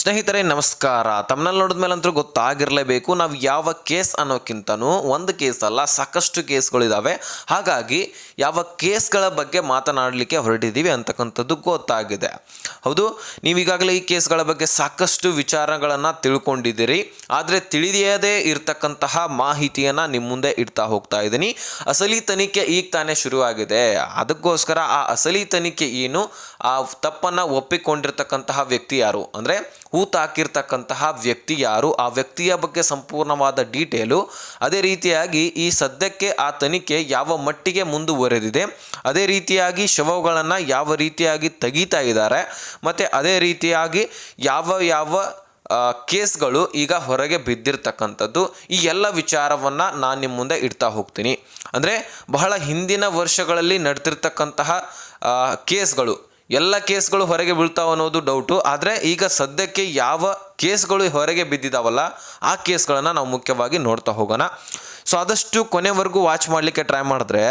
ಸ್ನೇಹಿತರೆ, ನಮಸ್ಕಾರ. ತಮ್ಮನಲ್ಲಿ ಅಂತೂ ಗೊತ್ತಾಗಿರಲೇಬೇಕು, ನಾವು ಯಾವ ಕೇಸ್ ಅನ್ನೋಕ್ಕಿಂತನೂ ಒಂದು ಕೇಸ್ ಅಲ್ಲ, ಸಾಕಷ್ಟು ಕೇಸ್ಗಳಿದ್ದಾವೆ ಹಾಗಾಗಿ, ಯಾವ ಕೇಸ್ಗಳ ಬಗ್ಗೆ ಮಾತನಾಡಲಿಕ್ಕೆ ಹೊರಟಿದ್ದೀವಿ ಅಂತಕ್ಕಂಥದ್ದು ಗೊತ್ತಾಗಿದೆ. ಹೌದು, ನೀವೀಗಾಗಲೇ ಈ ಕೇಸ್ಗಳ ಬಗ್ಗೆ ಸಾಕಷ್ಟು ವಿಚಾರಗಳನ್ನು ತಿಳ್ಕೊಂಡಿದ್ದೀರಿ. ಆದರೆ ತಿಳಿಯದೇ ಇರತಕ್ಕಂತಹ ಮಾಹಿತಿಯನ್ನು ನಿಮ್ಮ ಮುಂದೆ ಇಡ್ತಾ ಹೋಗ್ತಾ ಇದ್ದೀನಿ. ಅಸಲಿ ತನಿಖೆ ಈಗ ತಾನೇ ಶುರುವಾಗಿದೆ. ಅದಕ್ಕೋಸ್ಕರ ಆ ಅಸಲಿ ತನಿಖೆ ಏನು, ಆ ತಪ್ಪನ್ನು ಒಪ್ಪಿಕೊಂಡಿರ್ತಕ್ಕಂತಹ ವ್ಯಕ್ತಿ ಯಾರು? ಅಂದರೆ ಹೂತು ಹಾಕಿರ್ತಕ್ಕಂತಹ ವ್ಯಕ್ತಿ ಯಾರು? ಆ ವ್ಯಕ್ತಿಯ ಬಗ್ಗೆ ಸಂಪೂರ್ಣವಾದ ಡೀಟೇಲು ಅದೇ ರೀತಿಯಾಗಿ ಈ ಸದ್ಯಕ್ಕೆ ಆ ತನಿಖೆ ಯಾವ ಮಟ್ಟಿಗೆ ಮುಂದುವರೆದಿದೆ, ಅದೇ ರೀತಿಯಾಗಿ ಶವಗಳನ್ನು ಯಾವ ರೀತಿಯಾಗಿ ತೆಗೀತಾ ಇದ್ದಾರೆ, ಮತ್ತು ಅದೇ ರೀತಿಯಾಗಿ ಯಾವ ಯಾವ ಕೇಸ್ಗಳು ಈಗ ಹೊರಗೆ ಬಿದ್ದಿರ್ತಕ್ಕಂಥದ್ದು, ಈ ಎಲ್ಲ ವಿಚಾರವನ್ನು ನಾನು ನಿಮ್ಮ ಮುಂದೆ ಇಡ್ತಾ ಹೋಗ್ತೀನಿ. ಅಂದರೆ ಬಹಳ ಹಿಂದಿನ ವರ್ಷಗಳಲ್ಲಿ ನಡೆದಿರ್ತಕ್ಕಂತಹ ಕೇಸ್ಗಳು ಎಲ್ಲ ಕೇಸ್ಗಳು ಹೊರಗೆ ಬೀಳ್ತಾವ ಅನ್ನೋದು ಡೌಟು ಆದರೆ ಈಗ ಸದ್ಯಕ್ಕೆ ಯಾವ ಕೇಸ್ಗಳು ಹೊರಗೆ ಬಿದ್ದಿದಾವಲ್ಲ, ಆ ಕೇಸ್ಗಳನ್ನು ನಾವು ಮುಖ್ಯವಾಗಿ ನೋಡ್ತಾ ಹೋಗೋಣ. ಸೊ ಆದಷ್ಟು ಕೊನೆವರೆಗೂ ವಾಚ್ ಮಾಡಲಿಕ್ಕೆ ಟ್ರೈ ಮಾಡಿದ್ರೆ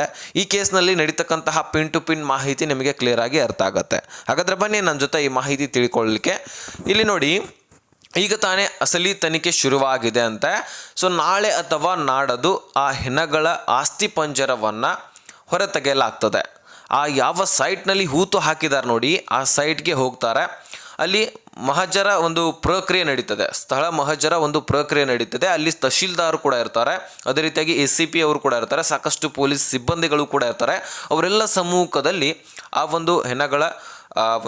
ಈ ಕೇಸ್ನಲ್ಲಿ ನಡೀತಕ್ಕಂತಹ ಪಿನ್ ಟು ಪಿನ್ ಮಾಹಿತಿ ನಿಮಗೆ ಕ್ಲಿಯರಾಗಿ ಅರ್ಥ ಆಗುತ್ತೆ. ಹಾಗಾದ್ರೆ ಬನ್ನಿ ನನ್ನ ಜೊತೆ ಈ ಮಾಹಿತಿ ತಿಳ್ಕೊಳ್ಳಲಿಕ್ಕೆ ಇಲ್ಲಿ ನೋಡಿ, ಈಗ ತಾನೇ ಅಸಲಿ ತನಿಖೆ ಶುರುವಾಗಿದೆ ಅಂತೆ. ಸೊ ನಾಳೆ ಅಥವಾ ನಾಡದು ಆ ಹೆಣಗಳ ಆಸ್ತಿ ಪಂಜರವನ್ನು ಹೊರತೆಗೆಯಲಾಗ್ತದೆ. ಆ ಯಾವ ಸೈಟ್ನಲ್ಲಿ ಹೂತು ಹಾಕಿದ್ದಾರೆ ನೋಡಿ ಆ ಸೈಟ್ಗೆ ಹೋಗ್ತಾರೆ. ಅಲ್ಲಿ ಮಹಜರ ಒಂದು ಪ್ರಕ್ರಿಯೆ ನಡೀತದೆ. ಸ್ಥಳ ಮಹಜರ ಒಂದು ಪ್ರಕ್ರಿಯೆ ನಡೀತದೆ. ಅಲ್ಲಿ ತಹಶೀಲ್ದಾರ್ ಕೂಡ ಇರ್ತಾರೆ. ಅದೇ ರೀತಿಯಾಗಿ ಎಸ್ ಸಿ ಪಿ ಅವರು ಕೂಡ ಇರ್ತಾರೆ. ಸಾಕಷ್ಟು ಪೊಲೀಸ್ ಸಿಬ್ಬಂದಿಗಳು ಕೂಡ ಇರ್ತಾರೆ. ಅವರೆಲ್ಲ ಸಮ್ಮುಖದಲ್ಲಿ ಆ ಒಂದು ಹೆಣಗಳ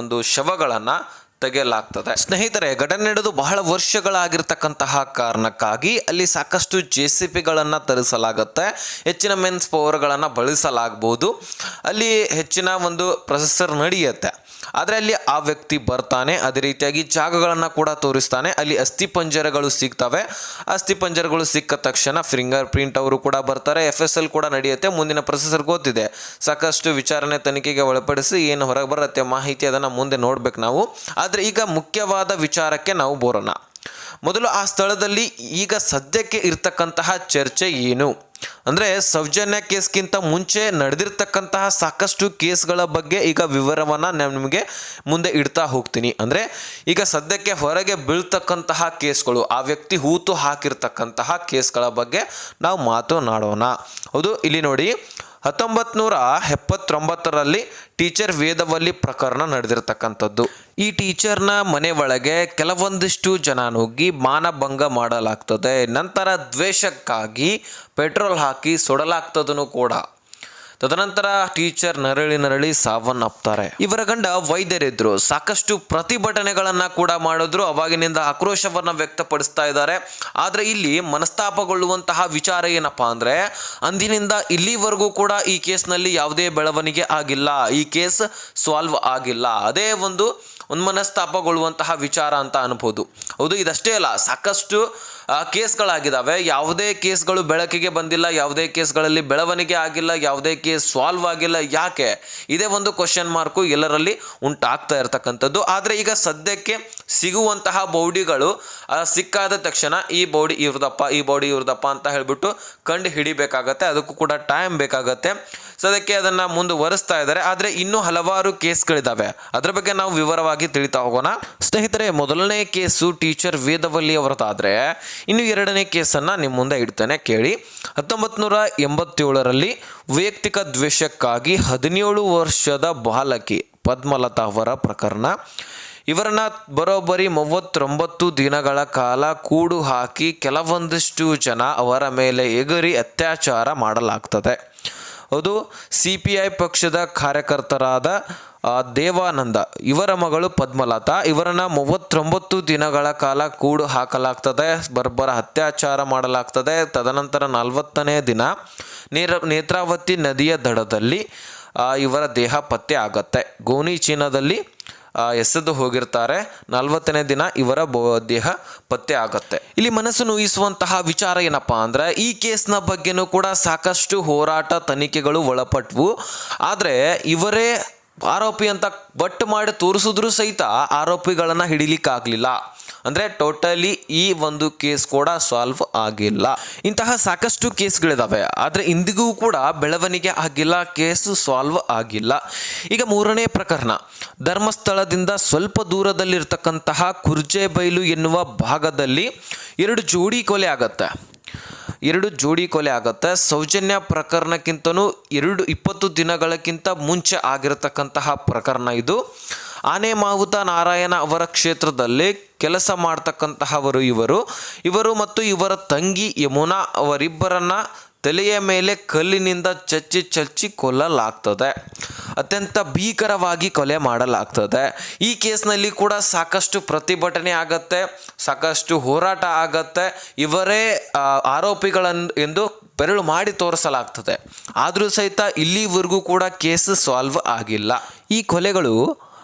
ಒಂದು ಶವಗಳನ್ನು ತೆಗೆಯಲಾಗ್ತದೆ. ಸ್ನೇಹಿತರೆ ಘಟನೆ ನಡೆದು ಬಹಳ ವರ್ಷಗಳಾಗಿರ್ತಕ್ಕಂತಹ ಕಾರಣಕ್ಕಾಗಿ ಅಲ್ಲಿ ಸಾಕಷ್ಟು ಜೆ ಸಿ ಪಿಗಳನ್ನು ತರಿಸಲಾಗುತ್ತೆ. ಹೆಚ್ಚಿನ ಮೆನ್ಸ್ ಪವರ್ಗಳನ್ನು ಬಳಸಲಾಗ್ಬೋದು. ಅಲ್ಲಿ ಹೆಚ್ಚಿನ ಒಂದು ಪ್ರೊಸೆಸರ್ ನಡೆಯುತ್ತೆ. ಆದರೆ ಅಲ್ಲಿ ಆ ವ್ಯಕ್ತಿ ಬರ್ತಾನೆ. ಅದೇ ರೀತಿಯಾಗಿ ಜಾಗಗಳನ್ನು ಕೂಡ ತೋರಿಸ್ತಾನೆ. ಅಲ್ಲಿ ಅಸ್ಥಿ ಪಂಜರಗಳು ಸಿಗ್ತವೆ. ಅಸ್ಥಿ ಪಂಜರಗಳು ಸಿಕ್ಕ ತಕ್ಷಣ ಫಿಂಗರ್ ಪ್ರಿಂಟ್ ಅವರು ಕೂಡ ಬರ್ತಾರೆ. ಎಫ್ ಎಸ್ ಎಲ್ ಕೂಡ ನಡೆಯುತ್ತೆ. ಮುಂದಿನ ಪ್ರೊಸೆಸರ್ ಗೊತ್ತಿದೆ. ಸಾಕಷ್ಟು ವಿಚಾರಣೆ ತನಿಖೆಗೆ ಒಳಪಡಿಸಿ ಏನು ಹೊರಗೆ ಬರುತ್ತೆ ಮಾಹಿತಿ ಅದನ್ನು ಮುಂದೆ ನೋಡ್ಬೇಕು ನಾವು. ಆದರೆ ಈಗ ಮುಖ್ಯವಾದ ವಿಚಾರಕ್ಕೆ ನಾವು ಬರೋಣ. ಮೊದಲು ಆ ಸ್ಥಳದಲ್ಲಿ ಈಗ ಸದ್ಯಕ್ಕೆ ಇರ್ತಕ್ಕಂತಹ ಚರ್ಚೆ ಏನು? ಅಂದರೆ ಸೌಜನ್ಯ ಕೇಸ್ಗಿಂತ ಮುಂಚೆ ನಡೆದಿರ್ತಕ್ಕಂತಹ ಸಾಕಷ್ಟು ಕೇಸ್ಗಳ ಬಗ್ಗೆ ಈಗ ವಿವರವನ್ನು ನಾನು ನಿಮಗೆ ಮುಂದೆ ಇಡ್ತಾ ಹೋಗ್ತೀನಿ. ಅಂದರೆ ಈಗ ಸದ್ಯಕ್ಕೆ ಹೊರಗೆ ಬೀಳ್ತಕ್ಕಂತಹ ಕೇಸ್ಗಳು, ಆ ವ್ಯಕ್ತಿ ಹೂತು ಹಾಕಿರ್ತಕ್ಕಂತಹ ಕೇಸ್ಗಳ ಬಗ್ಗೆ ನಾವು ಮಾತನಾಡೋಣ. ಹೌದು, ಇಲ್ಲಿ ನೋಡಿ ಹತ್ತೊಂಬತ್ತು ನೂರ ಎಪ್ಪತ್ತೊಂಬತ್ತರಲ್ಲಿ ಟೀಚರ್ ವೇದವಲ್ಲಿ ಪ್ರಕರಣ ನಡೆದಿರ್ತಕ್ಕಂಥದ್ದು. ಈ ಟೀಚರ್ನ ಮನೆ ಒಳಗೆ ಕೆಲವೊಂದಿಷ್ಟು ಜನ ನುಗ್ಗಿ ಮಾನಭಂಗ ಮಾಡಲಾಗ್ತದೆ. ನಂತರ ದ್ವೇಷಕ್ಕಾಗಿ ಪೆಟ್ರೋಲ್ ಹಾಕಿ ಸುಡಲಾಗ್ತದನು ಕೂಡ. ತದನಂತರ ಟೀಚರ್ ನರಳಿ ನರಳಿ ಸಾವನ್ನಪ್ತಾರೆ. ಇವರ ಗಂಡ ವೈದ್ಯರಿದ್ರು. ಸಾಕಷ್ಟು ಪ್ರತಿಭಟನೆಗಳನ್ನ ಕೂಡ ಮಾಡಿದ್ರು. ಅವಾಗಿನಿಂದ ಆಕ್ರೋಶವನ್ನ ವ್ಯಕ್ತಪಡಿಸ್ತಾ ಇದ್ದಾರೆ. ಆದ್ರೆ ಇಲ್ಲಿ ಮನಸ್ತಾಪಗೊಳ್ಳುವಂತಹ ವಿಚಾರ ಏನಪ್ಪಾ ಅಂದ್ರೆ, ಅಂದಿನಿಂದ ಇಲ್ಲಿವರೆಗೂ ಕೂಡ ಈ ಕೇಸ್ನಲ್ಲಿ ಯಾವುದೇ ಬೆಳವಣಿಗೆ ಆಗಿಲ್ಲ. ಈ ಕೇಸ್ ಸಾಲ್ವ್ ಆಗಿಲ್ಲ. ಅದೇ ಒಂದು ಉನ್ಮನಸ್ತಾಪಗೊಳ್ಳುವಂತಹ ವಿಚಾರ ಅಂತ ಅನ್ಬೋದು. ಹೌದು, ಇದಷ್ಟೇ ಅಲ್ಲ, ಸಾಕಷ್ಟು ಕೇಸ್ಗಳಾಗಿದ್ದಾವೆ ಯಾವುದೇ ಕೇಸ್ಗಳು ಬೆಳಕಿಗೆ ಬಂದಿಲ್ಲ, ಯಾವುದೇ ಕೇಸ್ಗಳಲ್ಲಿ ಬೆಳವಣಿಗೆ ಆಗಿಲ್ಲ, ಯಾವುದೇ ಕೇಸ್ ಸಾಲ್ವ್ ಆಗಿಲ್ಲ, ಯಾಕೆ? ಇದೇ ಒಂದು ಕ್ವಶನ್ ಮಾರ್ಕು ಎಲ್ಲರಲ್ಲಿ ಉಂಟಾಗ್ತಾ ಇರ್ತಕ್ಕಂಥದ್ದು. ಆದರೆ ಈಗ ಸದ್ಯಕ್ಕೆ ಸಿಗುವಂತಹ ಬೌಡಿಗಳು ಸಿಕ್ಕಾದ ತಕ್ಷಣ ಈ ಬೌಡಿ ಇವ್ರದಪ್ಪ, ಈ ಬೌಡಿ ಇವ್ರದಪ್ಪ ಅಂತ ಹೇಳಿಬಿಟ್ಟು ಕಂಡು ಹಿಡಿಬೇಕಾಗತ್ತೆ. ಅದಕ್ಕೂ ಕೂಡ ಟೈಮ್ ಬೇಕಾಗತ್ತೆ. ಅದಕ್ಕೆ ಅದನ್ನು ಮುಂದುವರೆಸ್ತಾ ಇದ್ದಾರೆ. ಆದರೆ ಇನ್ನೂ ಹಲವಾರು ಕೇಸ್ಗಳಿದ್ದಾವೆ ಅದರ ಬಗ್ಗೆ ನಾವು ವಿವರವಾಗಿ ತಿಳಿತಾ ಹೋಗೋಣ. ಸ್ನೇಹಿತರೆ, ಮೊದಲನೇ ಕೇಸು ಟೀಚರ್ ವೇದವಲ್ಲಿ ಅವರದಾದರೆ, ಇನ್ನು ಎರಡನೇ ಕೇಸನ್ನು ನಿಮ್ಮ ಮುಂದೆ ಇಡ್ತೇನೆ. ಕೇಳಿ. ಹತ್ತೊಂಬತ್ತು ನೂರ ಎಂಬತ್ತೇಳರಲ್ಲಿ ವೈಯಕ್ತಿಕ ದ್ವೇಷಕ್ಕಾಗಿ ಹದಿನೇಳು ವರ್ಷದ ಬಾಲಕಿ ಪದ್ಮಲತಾ ಅವರ ಪ್ರಕರಣ. ಇವರನ್ನ ಬರೋಬ್ಬರಿ ಮೂವತ್ತೊಂಬತ್ತು ದಿನಗಳ ಕಾಲ ಕೂಡು ಹಾಕಿ ಕೆಲವೊಂದಿಷ್ಟು ಜನ ಅವರ ಮೇಲೆ ಎಗರಿ ಅತ್ಯಾಚಾರ ಮಾಡಲಾಗ್ತದೆ. ಅದು ಸಿ ಪಿ ಐ ಪಕ್ಷದ ಕಾರ್ಯಕರ್ತರಾದ ದೇವಾನಂದ. ಇವರ ಮಗಳು ಪದ್ಮಲತಾ. ಇವರನ್ನ ಮೂವತ್ತೊಂಬತ್ತು ದಿನಗಳ ಕಾಲ ಕೂಡು ಹಾಕಲಾಗ್ತದೆ. ಬರ್ಬರ ಅತ್ಯಾಚಾರ ಮಾಡಲಾಗ್ತದೆ. ತದನಂತರ ನಲವತ್ತನೇ ದಿನ ನೇರ, ನೇತ್ರಾವತಿ ನದಿಯ ದಡದಲ್ಲಿ ಇವರ ದೇಹ ಪತ್ತೆ ಆಗತ್ತೆ. ಗೋಣಿ ಚೀನಾದಲ್ಲಿ ಎಸೆದು ಹೋಗಿರ್ತಾರೆ. ನಲವತ್ತನೇ ದಿನ ಇವರ ದೇಹ ಪತ್ತೆ ಆಗತ್ತೆ. ಇಲ್ಲಿ ಮನಸ್ಸು ನೋಯಿಸುವಂತಹ ವಿಚಾರ ಏನಪ್ಪಾ ಅಂದ್ರೆ, ಈ ಕೇಸ್ನ ಬಗ್ಗೆನೂ ಕೂಡ ಸಾಕಷ್ಟು ಹೋರಾಟ ತನಿಖೆಗಳು ಒಳಪಟ್ವು. ಆದರೆ ಇವರೇ ಆರೋಪಿ ಅಂತ ಬಟ್ ಮಾಡಿ ತೋರಿಸಿದ್ರು ಸಹಿತ ಆರೋಪಿಗಳನ್ನ ಹಿಡಿಲಿಕ್ಕಾಗಲಿಲ್ಲ. ಅಂದರೆ ಟೋಟಲಿ ಈ ಒಂದು ಕೇಸ್ ಕೂಡ ಸಾಲ್ವ್ ಆಗಿಲ್ಲ. ಇಂತಹ ಸಾಕಷ್ಟು ಕೇಸ್ಗಳಿದಾವೆ. ಆದರೆ ಇಂದಿಗೂ ಕೂಡ ಬೆಳವಣಿಗೆ ಆಗಿಲ್ಲ ಕೇಸ್ ಸಾಲ್ವ್ ಆಗಿಲ್ಲ. ಈಗ ಮೂರನೇ ಪ್ರಕರಣ. ಧರ್ಮಸ್ಥಳದಿಂದ ಸ್ವಲ್ಪ ದೂರದಲ್ಲಿರ್ತಕ್ಕಂತಹ ಕುರ್ಜೆಬೈಲು ಎನ್ನುವ ಭಾಗದಲ್ಲಿ ಎರಡು ಜೋಡಿ ಕೊಲೆ ಆಗತ್ತೆ. ಎರಡು ಜೋಡಿ ಕೊಲೆ ಆಗುತ್ತೆ. ಸೌಜನ್ಯ ಪ್ರಕರಣಕ್ಕಿಂತನೂ ಎರಡು, ಇಪ್ಪತ್ತು ದಿನಗಳಕ್ಕಿಂತ ಮುಂಚೆ ಆಗಿರತಕ್ಕಂತಹ ಪ್ರಕರಣ ಇದು. ಆನೆ, ಮಾವುತ, ನಾರಾಯಣ ಅವರ ಕ್ಷೇತ್ರದಲ್ಲಿ ಕೆಲಸ ಮಾಡ್ತಕ್ಕಂತಹವರು ಇವರು. ಇವರು ಮತ್ತು ಇವರ ತಂಗಿ ಯಮುನಾ ಅವರಿಬ್ಬರನ್ನ ತಲೆಯ ಮೇಲೆ ಕಲ್ಲಿನಿಂದ ಚಚ್ಚಿ ಚಚ್ಚಿ ಕೊಲ್ಲಲಾಗ್ತದೆ. ಅತ್ಯಂತ ಭೀಕರವಾಗಿ ಕೊಲೆ ಮಾಡಲಾಗ್ತದೆ. ಈ ಕೇಸ್ನಲ್ಲಿ ಕೂಡ ಸಾಕಷ್ಟು ಪ್ರತಿಭಟನೆ ಆಗತ್ತೆ, ಸಾಕಷ್ಟು ಹೋರಾಟ ಆಗತ್ತೆ. ಇವರೇ ಆರೋಪಿಗಳನ್ನು ಎಂದು ಬೆರಳು ಮಾಡಿ ತೋರಿಸಲಾಗ್ತದೆ. ಆದರೂ ಸಹಿತ ಇಲ್ಲಿವರೆಗೂ ಕೂಡ ಕೇಸ್ ಸಾಲ್ವ್ ಆಗಿಲ್ಲ. ಈ ಕೊಲೆಗಳು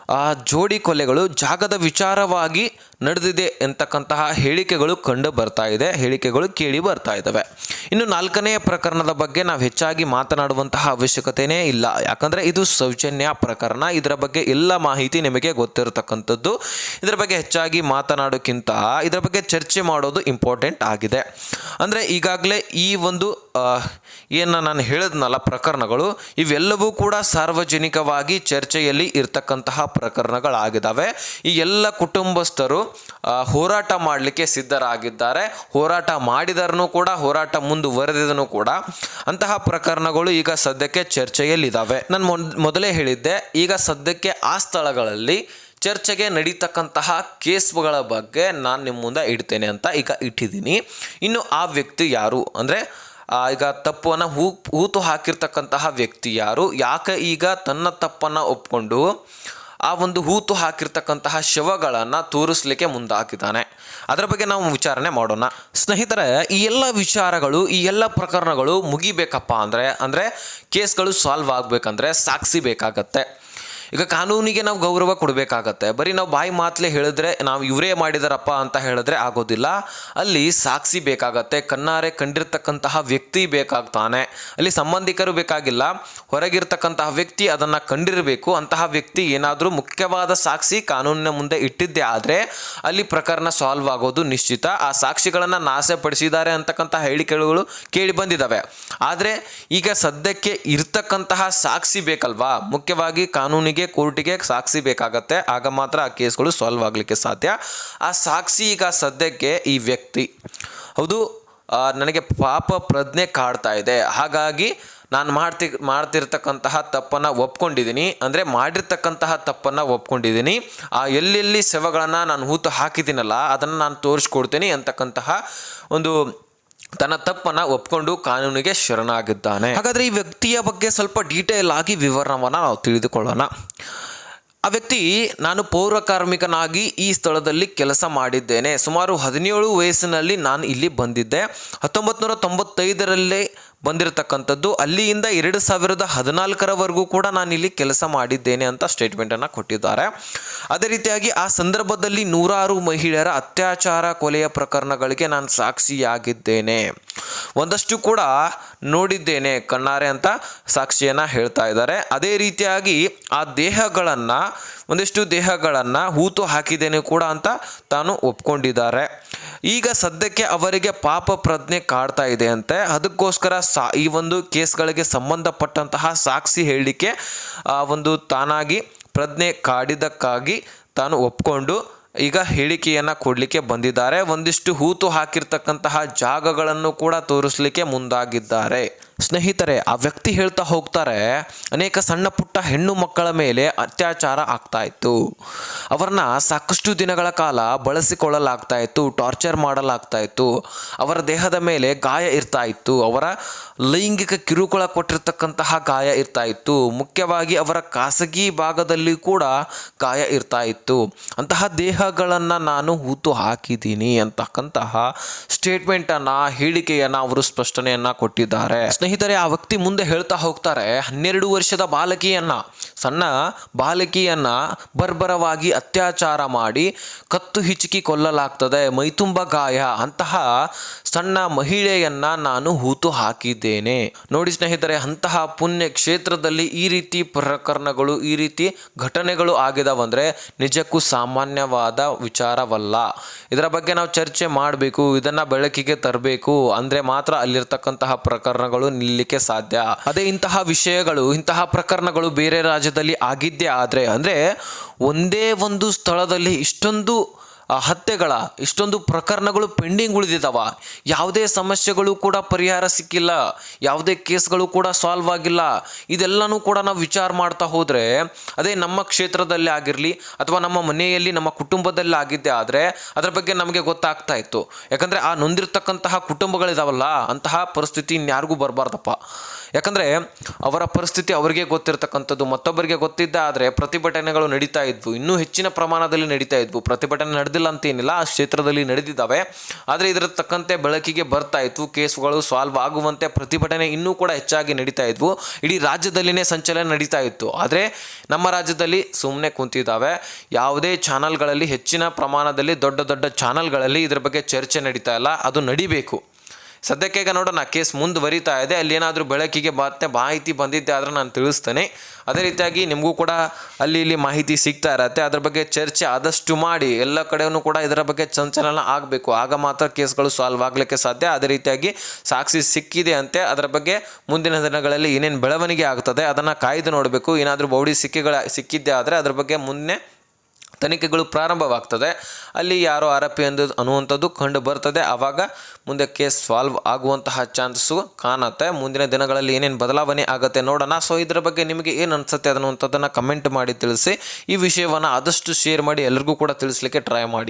ಆ ಜೋಡಿ ಕೊಲೆಗಳು ಜಾಗದ ವಿಚಾರವಾಗಿ ನಡೆದಿದೆ ಎಂತಕ್ಕಂತಹ ಹೇಳಿಕೆಗಳು ಕಂಡು ಬರ್ತಾ ಇದೆ, ಹೇಳಿಕೆಗಳು ಕೇಳಿ ಬರ್ತಾ ಇದ್ದಾವೆ. ಇನ್ನು ನಾಲ್ಕನೆಯ ಪ್ರಕರಣದ ಬಗ್ಗೆ ನಾವು ಹೆಚ್ಚಾಗಿ ಮಾತನಾಡುವಂತಹ ಅವಶ್ಯಕತೆಯೇ ಇಲ್ಲ. ಯಾಕಂದರೆ ಇದು ಸೌಜನ್ಯ ಪ್ರಕರಣ. ಇದರ ಬಗ್ಗೆ ಎಲ್ಲ ಮಾಹಿತಿ ನಿಮಗೆ ಗೊತ್ತಿರತಕ್ಕಂಥದ್ದು. ಇದರ ಬಗ್ಗೆ ಹೆಚ್ಚಾಗಿ ಮಾತನಾಡೋಕ್ಕಿಂತ ಇದರ ಬಗ್ಗೆ ಚರ್ಚೆ ಮಾಡೋದು ಇಂಪಾರ್ಟೆಂಟ್ ಆಗಿದೆ. ಅಂದರೆ ಈಗಾಗಲೇ ಈ ಒಂದು ಏನು ನಾನು ಹೇಳಿದ್ನಲ್ಲ ಪ್ರಕರಣಗಳು, ಇವೆಲ್ಲವೂ ಕೂಡ ಸಾರ್ವಜನಿಕವಾಗಿ ಚರ್ಚೆಯಲ್ಲಿ ಇರ್ತಕ್ಕಂತಹ ಪ್ರಕರಣಗಳಾಗಿದ್ದಾವೆ ಈ ಎಲ್ಲ ಕುಟುಂಬಸ್ಥರು ಹೋರಾಟ ಮಾಡಲಿಕ್ಕೆ ಸಿದ್ಧರಾಗಿದ್ದಾರೆ. ಹೋರಾಟ ಮಾಡಿದರೂ ಕೂಡ, ಹೋರಾಟ ಮುಂದುವರೆದಿದನು ಕೂಡ ಅಂತಹ ಪ್ರಕರಣಗಳು ಈಗ ಸದ್ಯಕ್ಕೆ ಚರ್ಚೆಯಲ್ಲಿದ್ದಾವೆ ನಾನು ಮೊದ್- ಮೊದಲೇ ಹೇಳಿದ್ದೆ, ಈಗ ಸದ್ಯಕ್ಕೆ ಆ ಸ್ಥಳಗಳಲ್ಲಿ ಚರ್ಚೆಗೆ ನಡೀತಕ್ಕಂತಹ ಕೇಸ್ಗಳ ಬಗ್ಗೆ ನಾನು ನಿಮ್ಮ ಮುಂದೆ ಇಡ್ತೇನೆ ಅಂತ ಈಗ ಇಟ್ಟಿದ್ದೀನಿ. ಇನ್ನು ಆ ವ್ಯಕ್ತಿ ಯಾರು? ಅಂದರೆ ಈಗ ತಪ್ಪನ್ನು ಹೂ, ಹೂತು ಹಾಕಿರ್ತಕ್ಕಂತಹ ವ್ಯಕ್ತಿ ಯಾರು? ಯಾಕೆ ಈಗ ತನ್ನ ತಪ್ಪನ್ನು ಒಪ್ಕೊಂಡು ಆ ಒಂದು ಹೂತು ಹಾಕಿರ್ತಕ್ಕಂತಹ ಶವಗಳನ್ನು ತೋರಿಸ್ಲಿಕ್ಕೆ ಮುಂದಾಕಿದ್ದಾನೆ ಅದರ ಬಗ್ಗೆ ನಾವು ವಿಚಾರಣೆ ಮಾಡೋಣ. ಸ್ನೇಹಿತರೆ, ಈ ಎಲ್ಲ ವಿಚಾರಗಳು, ಈ ಎಲ್ಲ ಪ್ರಕರಣಗಳು ಮುಗಿಬೇಕಪ್ಪ ಅಂದರೆ ಅಂದರೆ ಕೇಸ್ಗಳು ಸಾಲ್ವ್ ಆಗಬೇಕಂದ್ರೆ ಸಾಕ್ಷಿ ಬೇಕಾಗತ್ತೆ. ಈಗ ಕಾನೂನಿಗೆ ನಾವು ಗೌರವ ಕೊಡಬೇಕಾಗತ್ತೆ. ಬರೀ ನಾವು ಬಾಯಿ ಮಾತಲೆ ಹೇಳಿದ್ರೆ ನಾವು ಇವರೇ ಮಾಡಿದಾರಪ್ಪ ಅಂತ ಹೇಳಿದ್ರೆ ಆಗೋದಿಲ್ಲ. ಅಲ್ಲಿ ಸಾಕ್ಷಿ ಬೇಕಾಗತ್ತೆ, ಕಣ್ಣಾರೆ ಕಂಡಿರ್ತಕ್ಕಂತಹ ವ್ಯಕ್ತಿ ಬೇಕಾಗ್ತಾನೆ. ಅಲ್ಲಿ ಸಂಬಂಧಿಕರು ಬೇಕಾಗಿಲ್ಲ. ಹೊರಗಿರ್ತಕ್ಕಂತಹ ವ್ಯಕ್ತಿ ಅದನ್ನು ಕಂಡಿರಬೇಕು. ಅಂತಹ ವ್ಯಕ್ತಿ ಏನಾದರೂ ಮುಖ್ಯವಾದ ಸಾಕ್ಷಿ ಕಾನೂನಿನ ಮುಂದೆ ಇಟ್ಟಿದ್ದೆ ಆದರೆ ಅಲ್ಲಿ ಪ್ರಕರಣ ಸಾಲ್ವ್ ಆಗೋದು ನಿಶ್ಚಿತ. ಆ ಸಾಕ್ಷಿಗಳನ್ನು ನಾಶಪಡಿಸಿದ್ದಾರೆ ಅಂತಕ್ಕಂಥ ಹೇಳಿಕೆಗಳು ಕೇಳಿ ಬಂದಿದ್ದಾವೆ ಆದರೆ ಈಗ ಸದ್ಯಕ್ಕೆ ಇರ್ತಕ್ಕಂತಹ ಸಾಕ್ಷಿ ಬೇಕಲ್ವಾ? ಮುಖ್ಯವಾಗಿ ಕಾನೂನಿಗೆ ಕೋರ್ಟಿಗೆ ಸಾಕ್ಷಿ ಬೇಕಾಗತ್ತೆ. ಆಗ ಮಾತ್ರ ಆ ಕೇಸ್ಗಳು ಸಾಲ್ವ್ ಆಗಲಿಕ್ಕೆ ಸಾಧ್ಯ. ಆ ಸಾಕ್ಷಿ ಈಗ ಸದ್ಯಕ್ಕೆ ಈ ವ್ಯಕ್ತಿ. ಹೌದು ನನಗೆ ಪಾಪ ಪ್ರಜ್ಞೆ ಕಾಡ್ತಾ ಇದೆ. ಹಾಗಾಗಿ ನಾನು ಮಾಡ್ತಿ, ಮಾಡ್ತಿರ್ತಕ್ಕಂತಹ ತಪ್ಪನ್ನು ಒಪ್ಕೊಂಡಿದ್ದೀನಿ ಅಂದರೆ ಮಾಡಿರ್ತಕ್ಕಂತಹ ತಪ್ಪನ್ನು ಒಪ್ಕೊಂಡಿದ್ದೀನಿ ಆ ಎಲ್ಲೆಲ್ಲಿ ಶವಗಳನ್ನು ನಾನು ಹೂತು ಹಾಕಿದ್ದೀನಲ್ಲ, ಅದನ್ನು ನಾನು ತೋರಿಸ್ಕೊಡ್ತೀನಿ ಅಂತಕ್ಕಂತಹ ಒಂದು ತನ್ನ ತಪ್ಪನ್ನು ಒಪ್ಕೊಂಡು ಕಾನೂನಿಗೆ ಶರಣಾಗಿದ್ದಾನೆ. ಹಾಗಾದರೆ ಈ ವ್ಯಕ್ತಿಯ ಬಗ್ಗೆ ಸ್ವಲ್ಪ ಡೀಟೇಲ್ ಆಗಿ ವಿವರವನ್ನು ನಾವು ತಿಳಿದುಕೊಳ್ಳೋಣ. ಆ ವ್ಯಕ್ತಿ, ನಾನು ಪೌರ ಕಾರ್ಮಿಕನಾಗಿ ಈ ಸ್ಥಳದಲ್ಲಿ ಕೆಲಸ ಮಾಡಿದ್ದೇನೆ. ಸುಮಾರು ಹದಿನೇಳು ವಯಸ್ಸಿನಲ್ಲಿ ನಾನು ಇಲ್ಲಿ ಬಂದಿದ್ದೆ. ಹತ್ತೊಂಬತ್ತು ನೂರ ತೊಂಬತ್ತೈದರಲ್ಲೇ ಬಂದಿರತಕ್ಕಂಥದ್ದು. ಅಲ್ಲಿಯಿಂದ ಎರಡು ಸಾವಿರದ ಹದಿನಾಲ್ಕರವರೆಗೂ ಕೂಡ ನಾನು ಇಲ್ಲಿ ಕೆಲಸ ಮಾಡಿದ್ದೇನೆ ಅಂತ ಸ್ಟೇಟ್ಮೆಂಟನ್ನು ಕೊಟ್ಟಿದ್ದಾರೆ. ಅದೇ ರೀತಿಯಾಗಿ ಆ ಸಂದರ್ಭದಲ್ಲಿ ನೂರಾರು ಮಹಿಳೆಯರ ಅತ್ಯಾಚಾರ ಕೊಲೆಯ ಪ್ರಕರಣಗಳಿಗೆ ನಾನು ಸಾಕ್ಷಿಯಾಗಿದ್ದೇನೆ. ಒಂದಷ್ಟು ಕೂಡ ನೋಡಿದ್ದೇನೆ ಕಣ್ಣಾರೆ ಅಂತ ಸಾಕ್ಷಿಯನ್ನು ಹೇಳ್ತಾ ಇದ್ದಾರೆ. ಅದೇ ರೀತಿಯಾಗಿ ಆ ದೇಹಗಳನ್ನು, ಒಂದಿಷ್ಟು ದೇಹಗಳನ್ನು ಹೂತು ಹಾಕಿದ್ದೇನೆ ಕೂಡ ಅಂತ ತಾನು ಒಪ್ಕೊಂಡಿದ್ದಾರೆ. ಈಗ ಸದ್ಯಕ್ಕೆ ಅವರಿಗೆ ಪಾಪ ಪ್ರಜ್ಞೆ ಕಾಡ್ತಾ ಇದೆ ಅಂತೆ. ಅದಕ್ಕೋಸ್ಕರ ಸಾ, ಈ ಒಂದು ಕೇಸ್ಗಳಿಗೆ ಸಂಬಂಧಪಟ್ಟಂತಹ ಸಾಕ್ಷಿ ಹೇಳಿಕೆ ಒಂದು ತಾನಾಗಿ ಪ್ರಜ್ಞೆ ಕಾಡಿದ್ದಕ್ಕಾಗಿ ತಾನು ಒಪ್ಕೊಂಡು ಈಗ ಹೇಳಿಕೆಯನ್ನು ಕೊಡಲಿಕ್ಕೆ ಬಂದಿದ್ದಾರೆ. ಒಂದಿಷ್ಟು ಹೂತು ಹಾಕಿರ್ತಕ್ಕಂತಹ ಜಾಗಗಳನ್ನು ಕೂಡ ತೋರಿಸಲಿಕ್ಕೆ ಮುಂದಾಗಿದ್ದಾರೆ. ಸ್ನೇಹಿತರೆ, ಆ ವ್ಯಕ್ತಿ ಹೇಳ್ತಾ ಹೋಗ್ತಾರೆ, ಅನೇಕ ಸಣ್ಣ ಪುಟ್ಟ ಹೆಣ್ಣು ಮಕ್ಕಳ ಮೇಲೆ ಅತ್ಯಾಚಾರ ಆಗ್ತಾ ಇತ್ತು. ಅವರನ್ನ ಸಾಕಷ್ಟು ದಿನಗಳ ಕಾಲ ಬಳಸಿಕೊಳ್ಳಲಾಗ್ತಾ ಇತ್ತು, ಟಾರ್ಚರ್ ಮಾಡಲಾಗ್ತಾ ಇತ್ತು. ಅವರ ದೇಹದ ಮೇಲೆ ಗಾಯ ಇರ್ತಾ ಇತ್ತು. ಅವರ ಲೈಂಗಿಕ ಕಿರುಕುಳ ಕೊಟ್ಟಿರ್ತಕ್ಕಂತಹ ಗಾಯ ಇರ್ತಾ ಇತ್ತು. ಮುಖ್ಯವಾಗಿ ಅವರ ಖಾಸಗಿ ಭಾಗದಲ್ಲಿ ಕೂಡ ಗಾಯ ಇರ್ತಾ ಇತ್ತು. ಅಂತಹ ದೇಹಗಳನ್ನು ನಾನು ಹೂತು ಹಾಕಿದ್ದೀನಿ ಅಂತಕ್ಕಂತಹ ಸ್ಟೇಟ್ಮೆಂಟನ್ನು ಹೇಳಿಕೆಯನ್ನು ಅವರು ಸ್ಪಷ್ಟನೆಯನ್ನು ಕೊಟ್ಟಿದ್ದಾರೆ. ಸ್ನೇಹಿತರೆ, ಆ ವ್ಯಕ್ತಿ ಮುಂದೆ ಹೇಳ್ತಾ ಹೋಗ್ತಾರೆ, ಹನ್ನೆರಡು ವರ್ಷದ ಬಾಲಕಿಯನ್ನ, ಸಣ್ಣ ಬಾಲಕಿಯನ್ನ ಬರ್ಬರವಾಗಿ ಅತ್ಯಾಚಾರ ಮಾಡಿ ಕತ್ತು ಹಿಚುಕಿ ಕೊಲ್ಲಲಾಗ್ತದೆ, ಮೈತುಂಬ ಗಾಯ, ಅಂತಹ ಸಣ್ಣ ಮಹಿಳೆಯನ್ನ ನಾನು ಹೂತು ಹಾಕಿದ್ದೇನೆ. ನೋಡಿ ಸ್ನೇಹಿತರೆ, ಅಂತಹ ಪುಣ್ಯ ಕ್ಷೇತ್ರದಲ್ಲಿ ಈ ರೀತಿ ಪ್ರಕರಣಗಳು, ಈ ರೀತಿ ಘಟನೆಗಳು ಆಗಿದಾವಂದ್ರೆ ನಿಜಕ್ಕೂ ಸಾಮಾನ್ಯವಾದ ವಿಚಾರವಲ್ಲ. ಇದರ ಬಗ್ಗೆ ನಾವು ಚರ್ಚೆ ಮಾಡಬೇಕು, ಇದನ್ನ ಬೆಳಕಿಗೆ ತರಬೇಕು, ಅಂದ್ರೆ ಮಾತ್ರ ಅಲ್ಲಿರ್ತಕ್ಕಂತಹ ಪ್ರಕರಣಗಳು ನಿಲ್ಲಲಿಕ್ಕೆ ಸಾಧ್ಯ. ಅದೇ ಇಂತಹ ವಿಷಯಗಳು, ಇಂತಹ ಪ್ರಕರಣಗಳು ಬೇರೆ ರಾಜ್ಯದಲ್ಲಿ ಆಗಿದ್ದೇ ಆದರೆ, ಅಂದ್ರೆ ಒಂದೇ ಒಂದು ಸ್ಥಳದಲ್ಲಿ ಇಷ್ಟೊಂದು ಆ ಹತ್ಯೆಗಳ ಇಷ್ಟೊಂದು ಪ್ರಕರಣಗಳು ಪೆಂಡಿಂಗ್ ಉಳಿದಿದ್ದಾವ ಯಾವುದೇ ಸಮಸ್ಯೆಗಳು ಕೂಡ ಪರಿಹಾರ ಸಿಕ್ಕಿಲ್ಲ. ಯಾವುದೇ ಕೇಸ್ಗಳು ಕೂಡ ಸಾಲ್ವ್ ಆಗಿಲ್ಲ. ಇದೆಲ್ಲನೂ ಕೂಡ ನಾವು ವಿಚಾರ ಮಾಡ್ತಾ ಹೋದರೆ, ಅದೇ ನಮ್ಮ ಕ್ಷೇತ್ರದಲ್ಲಿ ಆಗಿರಲಿ ಅಥವಾ ನಮ್ಮ ಮನೆಯಲ್ಲಿ, ನಮ್ಮ ಕುಟುಂಬದಲ್ಲಿ ಆಗಿದ್ದೆ ಆದರೆ ಅದರ ಬಗ್ಗೆ ನಮಗೆ ಗೊತ್ತಾಗ್ತಾ ಇತ್ತು. ಯಾಕಂದರೆ ಆ ನೊಂದಿರ್ತಕ್ಕಂತಹ ಕುಟುಂಬಗಳಿದಾವಲ್ಲ, ಅಂತಹ ಪರಿಸ್ಥಿತಿ ಇನ್ಯಾರಿಗೂ ಬರಬಾರ್ದಪ್ಪ. ಯಾಕಂದರೆ ಅವರ ಪರಿಸ್ಥಿತಿ ಅವರಿಗೆ ಗೊತ್ತಿರತಕ್ಕಂಥದ್ದು. ಮತ್ತೊಬ್ಬರಿಗೆ ಗೊತ್ತಿದ್ದ ಆದರೆ ಪ್ರತಿಭಟನೆಗಳು ನಡೀತಾ ಇದ್ವು. ಇನ್ನೂ ಹೆಚ್ಚಿನ ಪ್ರಮಾಣದಲ್ಲಿ ನಡೀತಾ ಇದ್ವು. ಪ್ರತಿಭಟನೆ ನಡೆದಿಲ್ಲ ಅಂತೇನಿಲ್ಲ ಆ ಕ್ಷೇತ್ರದಲ್ಲಿ ನಡೆದಿದ್ದಾವೆ. ಆದರೆ ಇದರ ತಕ್ಕಂತೆ ಬೆಳಕಿಗೆ ಬರ್ತಾ ಇತ್ತು ಕೇಸುಗಳು ಸಾಲ್ವ್ ಆಗುವಂತೆ ಪ್ರತಿಭಟನೆ ಇನ್ನೂ ಕೂಡ ಹೆಚ್ಚಾಗಿ ನಡೀತಾ ಇದ್ವು. ಇಡೀ ರಾಜ್ಯದಲ್ಲಿನೇ ಸಂಚಲನ ನಡೀತಾ ಇತ್ತು. ಆದರೆ ನಮ್ಮ ರಾಜ್ಯದಲ್ಲಿ ಸುಮ್ಮನೆ ಕುಂತಿದ್ದಾವೆ. ಯಾವುದೇ ಚಾನಲ್ಗಳಲ್ಲಿ ಹೆಚ್ಚಿನ ಪ್ರಮಾಣದಲ್ಲಿ ದೊಡ್ಡ ದೊಡ್ಡ ಚಾನಲ್ಗಳಲ್ಲಿ ಇದರ ಬಗ್ಗೆ ಚರ್ಚೆ ನಡೀತಾ ಇಲ್ಲ. ಅದು ನಡಿಬೇಕು. ಸದ್ಯಕ್ಕೆ ಈಗ ನೋಡೋಣ, ಕೇಸ್ ಮುಂದುವರಿತಾ ಇದೆ. ಅಲ್ಲಿ ಏನಾದರೂ ಬೆಳಕಿಗೆ ಮತ್ತೆ ಮಾಹಿತಿ ಬಂದಿದ್ದೆ ಆದರೆ ನಾನು ತಿಳಿಸ್ತೇನೆ. ಅದೇ ರೀತಿಯಾಗಿ ನಿಮಗೂ ಕೂಡ ಅಲ್ಲಿ ಇಲ್ಲಿ ಮಾಹಿತಿ ಸಿಗ್ತಾ ಇರತ್ತೆ. ಅದ್ರ ಬಗ್ಗೆ ಚರ್ಚೆ ಆದಷ್ಟು ಮಾಡಿ, ಎಲ್ಲ ಕಡೆಯೂ ಕೂಡ ಇದರ ಬಗ್ಗೆ ಚಂಚಲನ ಆಗಬೇಕು. ಆಗ ಮಾತ್ರ ಕೇಸ್ಗಳು ಸಾಲ್ವ್ ಆಗಲಿಕ್ಕೆ ಸಾಧ್ಯ. ಅದೇ ರೀತಿಯಾಗಿ ಸಾಕ್ಷಿ ಸಿಕ್ಕಿದೆ ಅಂತೆ ಅದರ ಬಗ್ಗೆ ಮುಂದಿನ ದಿನಗಳಲ್ಲಿ ಏನೇನು ಬೆಳವಣಿಗೆ ಆಗ್ತದೆ, ಅದನ್ನು ಕಾಯ್ದು ನೋಡಬೇಕು. ಏನಾದರೂ ಬೌಡಿ ಸಿಕ್ಕಿಗಳ, ಸಿಕ್ಕಿದ್ದೆ ಆದರೆ ಅದ್ರ ಬಗ್ಗೆ ಮುನ್ನೆ ತನಿಖೆಗಳು ಪ್ರಾರಂಭವಾಗ್ತದೆ. ಅಲ್ಲಿ ಯಾರೋ ಆರೋಪಿ ಎಂದು ಅನ್ನುವಂಥದ್ದು ಕಂಡು ಬರ್ತದೆ. ಆವಾಗ ಮುಂದೆ ಕೇಸ್ ಸಾಲ್ವ್ ಆಗುವಂತಹ ಚಾನ್ಸು ಕಾಣತ್ತೆ. ಮುಂದಿನ ದಿನಗಳಲ್ಲಿ ಏನೇನು ಬದಲಾವಣೆ ಆಗುತ್ತೆ ನೋಡೋಣ. ಸೊ ಇದರ ಬಗ್ಗೆ ನಿಮಗೆ ಏನು ಅನಿಸುತ್ತೆ ಅನ್ನುವಂಥದ್ದನ್ನು ಕಮೆಂಟ್ ಮಾಡಿ ತಿಳಿಸಿ. ಈ ವಿಷಯವನ್ನು ಆದಷ್ಟು ಶೇರ್ ಮಾಡಿ ಎಲ್ರಿಗೂ ಕೂಡ ತಿಳಿಸ್ಲಿಕ್ಕೆ ಟ್ರೈ ಮಾಡಿ.